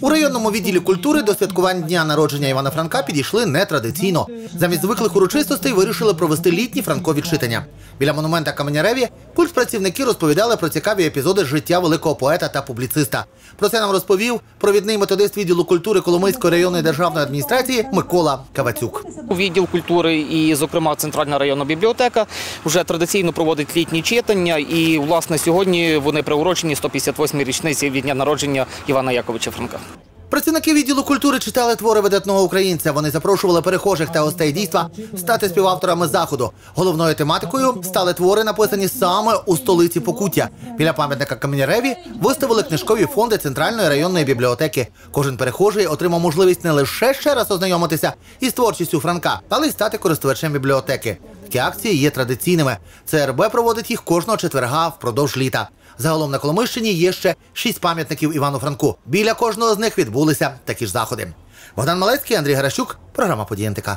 У районному відділі культури до святкувань дня народження Івана Франка підійшли нетрадиційно. Замість звиклих урочистостей вирішили провести літні франкові читання. Біля монумента Каменяреві культпрацівники розповідали про цікаві епізоди життя великого поета та публіциста. Про це нам розповів провідний методист відділу культури Коломийської районної державної адміністрації Микола Кавацюк. У відділ культури і, зокрема, Центральна районна бібліотека вже традиційно проводить літні читання. І, власне, сьогодні вони приурочені 158-й річниці від дня народження Івана Яковича Франка. Працівники відділу культури читали твори видатного українця. Вони запрошували перехожих та гостей дійства стати співавторами заходу. Головною тематикою стали твори, написані саме у столиці Покуття. Біля пам'ятника Каменяреві виставили книжкові фонди центральної районної бібліотеки. Кожен перехожий отримав можливість не лише ще раз ознайомитися із творчістю Франка, але й стати користувачем бібліотеки. Такі акції є традиційними. ЦРБ проводить їх кожного четверга впродовж літа. Загалом на Коломищині є ще шість пам'ятників Івану Франку. Біля кожного з них відбулися такі ж заходи. Богдан Малецький, Андрій Гаращук, програма «Події НТК».